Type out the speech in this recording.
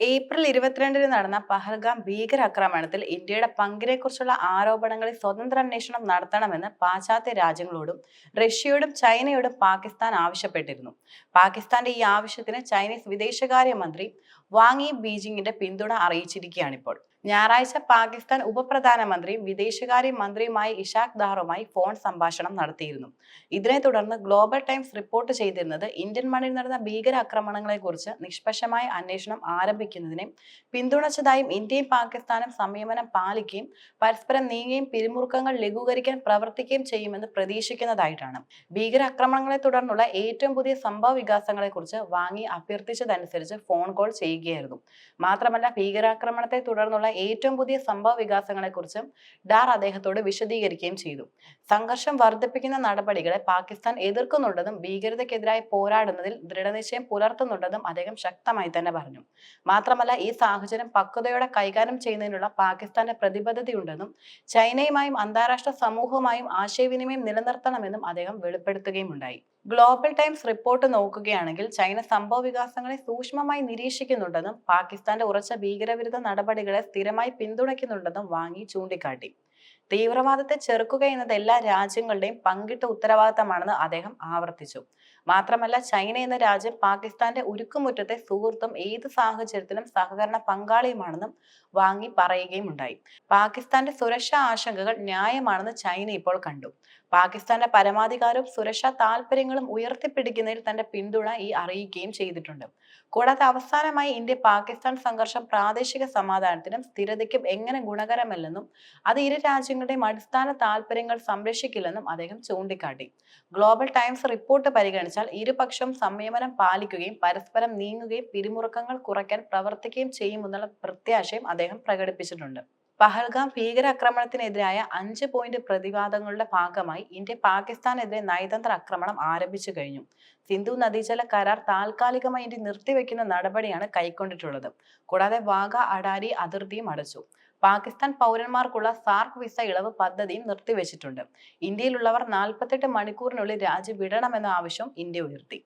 April ഇരുപത്തിരണ്ടിന് നടന്ന പഹൽഗാം ഭീകരാക്രമണത്തിൽ ഇന്ത്യയുടെ പങ്കിനെക്കുറിച്ചുള്ള ആരോപണങ്ങളിൽ സ്വതന്ത്ര അന്വേഷണം നടത്തണമെന്ന് പാശ്ചാത്യ രാജ്യങ്ങളോടും റഷ്യയോടും ചൈനയോടും പാകിസ്ഥാൻ ആവശ്യപ്പെട്ടിരുന്നു. പാകിസ്ഥാന്റെ ഈ ആവശ്യത്തിന് ചൈനീസ് വിദേശകാര്യമന്ത്രി വാങ് യി ബീജിംഗിന്റെ പിന്തുണ അറിയിച്ചിരിക്കുകയാണിപ്പോൾ. ഞായറാഴ്ച പാകിസ്ഥാൻ ഉപപ്രധാനമന്ത്രിയും വിദേശകാര്യ മന്ത്രിയുമായ ഇഷാഖ് ദാറുമായി ഫോൺ സംഭാഷണം നടത്തിയിരുന്നു. ഇതിനെ തുടർന്ന് ഗ്ലോബൽ ടൈംസ് റിപ്പോർട്ട് ചെയ്തിരുന്നത് ഇന്ത്യൻ മണ്ണിൽ നടന്ന ഭീകരാക്രമണങ്ങളെക്കുറിച്ച് നിഷ്പക്ഷമായ അന്വേഷണം ആരംഭിക്കുന്നതിനെ പിന്തുണച്ചതായും ഇന്ത്യയും പാകിസ്ഥാനും സംയമനം പാലിക്കുകയും പരസ്പരം നീങ്ങുകയും പിരിമുറുക്കങ്ങൾ ലഘൂകരിക്കാൻ പ്രവർത്തിക്കുകയും ചെയ്യുമെന്ന് പ്രതീക്ഷിക്കുന്നതായിട്ടാണ്. ഭീകരാക്രമണങ്ങളെ തുടർന്നുള്ള ഏറ്റവും പുതിയ സംഭവ വികാസങ്ങളെക്കുറിച്ച് വാങ്ങി അഭ്യർത്ഥിച്ചതനുസരിച്ച് ഫോൺ കോൾ ചെയ്യുകയായിരുന്നു. മാത്രമല്ല ഭീകരാക്രമണത്തെ തുടർന്നുള്ള ഏറ്റവും പുതിയ സംഭവ വികാസങ്ങളെക്കുറിച്ചും ഡാർ അദ്ദേഹത്തോട് വിശദീകരിക്കുകയും ചെയ്തു. സംഘർഷം വർദ്ധിപ്പിക്കുന്ന നടപടികളെ പാകിസ്ഥാൻ എതിർക്കുന്നുണ്ടെന്നും ഭീകരതയ്ക്കെതിരായി പോരാടുന്നതിൽ ദൃഢനിശ്ചയം പുലർത്തുന്നുണ്ടെന്നും അദ്ദേഹം ശക്തമായി തന്നെ പറഞ്ഞു. മാത്രമല്ല ഈ സാഹചര്യം പക്വതയോടെ കൈകാര്യം ചെയ്യുന്നതിനുള്ള പാകിസ്ഥാന്റെ പ്രതിബദ്ധതയുണ്ടെന്നും ചൈനയുമായും അന്താരാഷ്ട്ര സമൂഹവുമായും ആശയവിനിമയം നിലനിർത്തണമെന്നും അദ്ദേഹം വെളിപ്പെടുത്തുകയുമുണ്ടായി. ഗ്ലോബൽ ടൈംസ് റിപ്പോർട്ട് നോക്കുകയാണെങ്കിൽ ചൈന സംഭവ വികാസങ്ങളെ സൂക്ഷ്മമായി നിരീക്ഷിക്കുന്നുണ്ടെന്നും പാകിസ്ഥാന്റെ ഉറച്ച ഭീകരവിരുദ്ധ നടപടികളെ സ്ഥിരമായി പിന്തുണയ്ക്കുന്നുണ്ടെന്നും വാങ്ങി ചൂണ്ടിക്കാട്ടി. തീവ്രവാദത്തെ ചെറുക്കുക എന്നത് എല്ലാ രാജ്യങ്ങളുടെയും പങ്കിട്ട ഉത്തരവാദിത്തമാണെന്ന് അദ്ദേഹം ആവർത്തിച്ചു. മാത്രമല്ല ചൈന എന്ന രാജ്യം പാകിസ്ഥാന്റെ ഉരുക്കുമുറ്റത്തെ സുഹൃത്തും ഏത് സാഹചര്യത്തിലും സഹകരണ പങ്കാളിയുമാണെന്നും വാങ്ങി പറയുകയും ഉണ്ടായി പാകിസ്ഥാന്റെ സുരക്ഷാ ആശങ്കകൾ ന്യായമാണെന്ന് ചൈന ഇപ്പോൾ കണ്ടു. പാകിസ്ഥാന്റെ പരമാധികാരവും സുരക്ഷാ താല്പര്യങ്ങളും ഉയർത്തിപ്പിടിക്കുന്നതിൽ തന്റെ പിന്തുണ ഈ അറിയിക്കുകയും ചെയ്തിട്ടുണ്ട്. കൂടാതെ അവസാനമായി ഇന്ത്യ പാകിസ്ഥാൻ സംഘർഷം പ്രാദേശിക സമാധാനത്തിനും സ്ഥിരതയ്ക്കും എങ്ങനെ ഗുണകരമല്ലെന്നും അത് ഇരു രാജ്യങ്ങളുടെയും അടിസ്ഥാന താല്പര്യങ്ങൾ സംരക്ഷിക്കില്ലെന്നും അദ്ദേഹം ചൂണ്ടിക്കാട്ടി. ഗ്ലോബൽ ടൈംസ് റിപ്പോർട്ട് പരിഗണിച്ചാൽ ഇരുപക്ഷം സംയമനം പാലിക്കുകയും പരസ്പരം നീങ്ങുകയും പിരിമുറുക്കങ്ങൾ കുറയ്ക്കാൻ പ്രവർത്തിക്കുകയും ചെയ്യുമെന്നുള്ള പ്രത്യാശയും അദ്ദേഹം പ്രകടിപ്പിച്ചിട്ടുണ്ട്. പഹൽഗാം ഭീകരാക്രമണത്തിനെതിരായ അഞ്ച് പോയിന്റ് പ്രതിവാദങ്ങളുടെ ഭാഗമായി ഇന്ത്യ പാകിസ്ഥാനെതിരെ നയതന്ത്ര ആക്രമണം ആരംഭിച്ചു കഴിഞ്ഞു. സിന്ധു നദീജല കരാർ താൽക്കാലികമായി ഇന്ത്യ നിർത്തിവെക്കുന്ന നടപടിയാണ് കൈക്കൊണ്ടിട്ടുള്ളത്. കൂടാതെ വാഗ അഡാരി അതിർത്തിയും അടച്ചു. പാകിസ്ഥാൻ പൗരന്മാർക്കുള്ള സാർക്ക് വിസ ഇളവ് പദ്ധതിയും നിർത്തിവെച്ചിട്ടുണ്ട്. ഇന്ത്യയിലുള്ളവർ നാൽപ്പത്തെട്ട് മണിക്കൂറിനുള്ളിൽ രാജ്യം വിടണമെന്ന ആവശ്യം ഇന്ത്യ ഉയർത്തി.